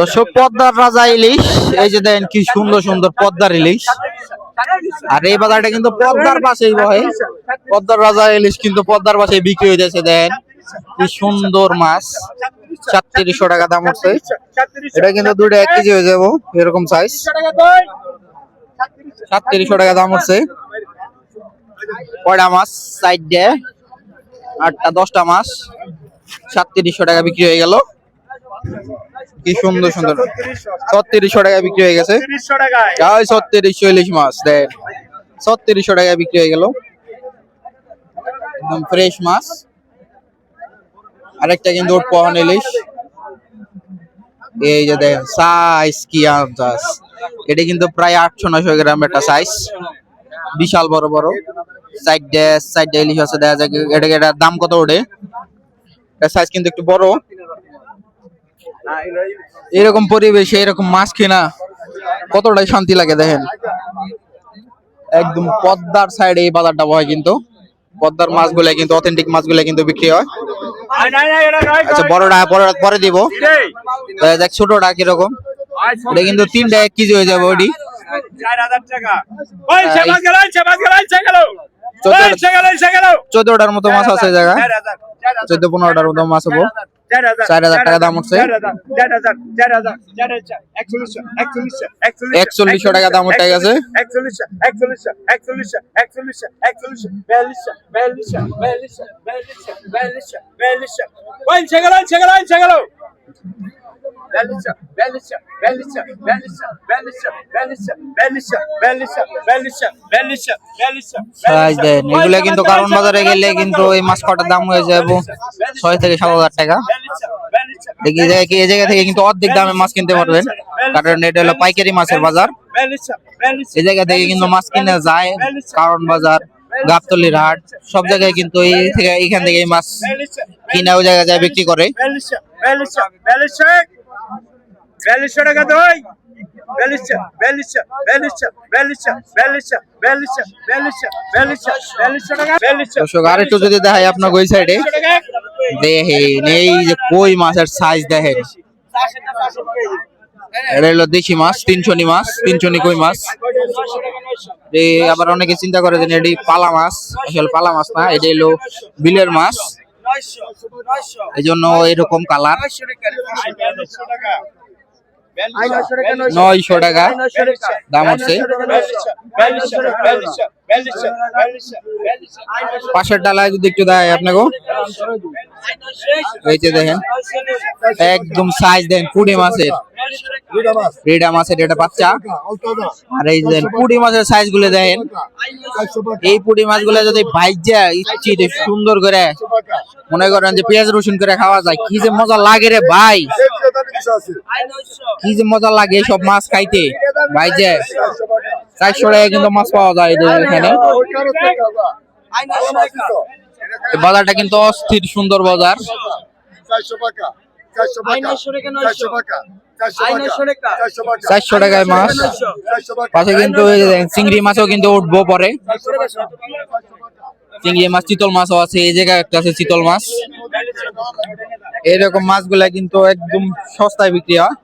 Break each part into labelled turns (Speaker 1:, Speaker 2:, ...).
Speaker 1: দর্শক, পদ্মার রাজা ইলিশ। এই যে দেখেন কি সুন্দর সুন্দর পদ্মার ইলিশ। আর এই বাজারটা কিন্তু পদ্মার পাশেই বহে। পদ্মার রাজা ইলিশ কিন্তু পদ্মার পাশে বিক্রি হয়ে যাচ্ছে দেখেন কি সুন্দর মাছ। সাতত্রিশশো টাকা দাম হচ্ছে। এটা কিন্তু দুটো এক কেজি হয়ে যাব, এরকম সাইজ সাতত্রিশশো টাকা দাম হচ্ছে। কয়টা মাছ? সাইড আটটা, দশটা মাছ। সাতত্রিশশো টাকা বিক্রি হয়ে গেল। কি সুন্দর সুন্দর। ছত্রিশশো। টাকা বিক্রি হয়ে গেছে। ওই ছত্রিশশো ইলিশ মাছ দেন। ছত্রিশশো টাকা বিক্রি হয়ে গেল। একদম ফ্রেশ মাছ। আরেকটা কিন্তু পহন ইলিশ। এই যে দেখেন সাইজ কি আন্দাজ। এটা কিন্তু প্রায় আটশো নয়শো গ্রাম একটা সাইজ বিশাল বড় বড়। সাইড সাইড ইলিশ আছে দেখা যায় এটা এটার দাম কত ওঠে। সাইজ কিন্তু একটু বড়। এরকম পরিবেশে এরকম মাছ কিনা কতটাই শান্তি লাগে দেখেন? একদম পদ্মার সাইডে এই বাজারটা বয় কিন্তু। পদ্মার মাছগুলো কিন্তু অথেন্টিক মাছগুলো কিন্তু বিক্রি হয়। আচ্ছা বড়টা বড়টা পরে দিব। দেখা ছোটটা কীরকম? এটা কিন্তু তিনটা এক কেজি হয়ে যাবে ওটি চোদ্দটার মতো মাছ আছে এই জায়গায়। চোদ্দ পনেরোটার মতো মাছ হব। চার হাজার টাকা দাম উঠছে একচল্লিশশো টাকা দাম উঠে গেছে কিন্তু কারণ বাজারে গেলে কিন্তু এই মাছ কটার দাম হয়ে যাবে ছয় থেকে সাত হাজার টাকা দেখি এই জায়গা থেকে কিন্তু অর্ধেক দামে মাছ কিনতে পারবেন। কারণ এটা হলো পাইকারি মাছের বাজার। এই জায়গা থেকে কিন্তু মাছ কিনে যায়, কারণ বাজার গাবতলির হাট, সব জায়গায় কিন্তু এখান থেকে মাছ কিনা ওই জায়গা যায়, বিক্রি করে। আর একটু যদি দেখায় আপনার ওই সাইডে দেখেন এই যে কই মাছের সাইজ দেখেন। এটা হলো দেশি মাছ তিনশনি মাছ তিনশনি কই মাছ। এই আবার অনেকে চিন্তা করে যে এটি পালা মাছ আসলে পালা মাছ না এটা হলো বিলের মাছ। এই জন্য এরকম কালার নয়শো টাকা। দাম হচ্ছে পাশের ডালায় যদি একটু দেয় আপনাকে এই যে দেখেন একদম সাইজ দেন কুড়ি মাছের রেডা মাছের এটা বাচ্চা। আর এই যে পুঁটি মাছের সাইজগুলো দেখেন এই পুঁটি মাছগুলো যদি ভাইজা ইচ্ছি সুন্দর করে মনে করেন যে পেঁয়াজ রসুন করে খাওয়া যায় কি যে মজা লাগে রে ভাই। কি যে মজা লাগে সব মাছ খাইতে। ভাইজা চারশো টাকা কিন্তু মাছ পাওয়া যায় এদের এখানে। বাজারটা কিন্তু অস্থির সুন্দর বাজার। চারশো টাকায় মাছ। পাশে কিন্তু যে চিংড়ি মাছও কিন্তু উঠবো পরে। চিংড়ি মাছ চিতল মাছও আছে এই জায়গায় একটা আছে চিতল মাছ। এরকম মাছগুলা কিন্তু একদম সস্তায় বিক্রি হয়।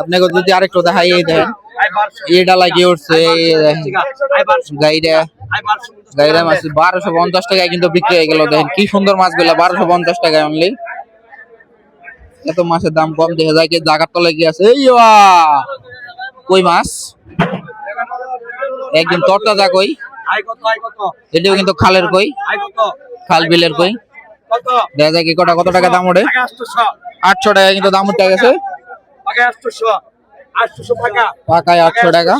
Speaker 1: আপনাকে যদি আরেকটু দেখাই এই দেখেন এটা লাগিয়ে উঠছে গাইডা গাইডা মাছ বারোশো পঞ্চাশ টাকায় কিন্তু বিক্রি হয়ে গেল দেখেন কি সুন্দর মাছগুলা বারোশো পঞ্চাশ টাকায় অনলি এত মাছের দাম কম দেখা যায় কি জাগার কি আছে। এই কই মাছ? একদম তরতাজা কই? এটাও কিন্তু খালের কই খাল বিলের কই। দেখা যায় কি কত টাকা দাম ওঠে আটশো টাকা কিন্তু দাম উঠতে গেছে পাকায় আটশো টাকা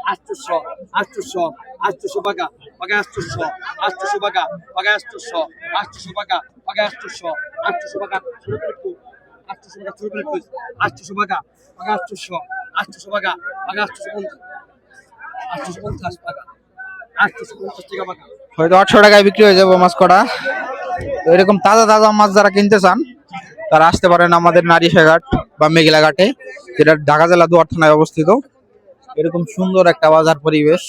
Speaker 2: আটশো আটশো আটশো বাগা বাগা আটশো আটশো বাগা বাগা আটশো আটশো বাগা বাগা আটশো আটশো বাগা
Speaker 1: হয়তো আটশো টাকায় বিক্রি হয়ে যাবে মাছ কটা। এরকম তাজা তাজা মাছ যারা কিনতে চান, তারা আসতে পারেন আমাদের নারী ঘাট বা মেঘলা ঘাটে, যেটা ঢাকা জেলা দুয়ার থানায় অবস্থিত। এরকম সুন্দর একটা বাজার পরিবেশ।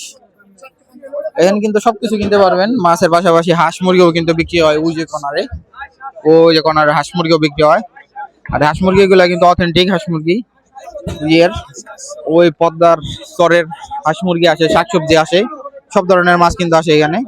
Speaker 1: এখানে কিন্তু সবকিছু কিনতে পারবেন। মাছের পাশাপাশি হাঁস মুরগিও কিন্তু বিক্রি হয়, ওই যে কর্নারে ওই যে কর্নারে হাঁস মুরগিও বিক্রি হয়। আর হাঁস মুরগিগুলো কিন্তু অথেন্টিক হাঁস মুরগি। ইয়ের ওই পদ্মার স্তরের হাঁস মুরগি আসে, শাকসবজি আসে, সব ধরনের মাছ কিন্তু আসে এখানে।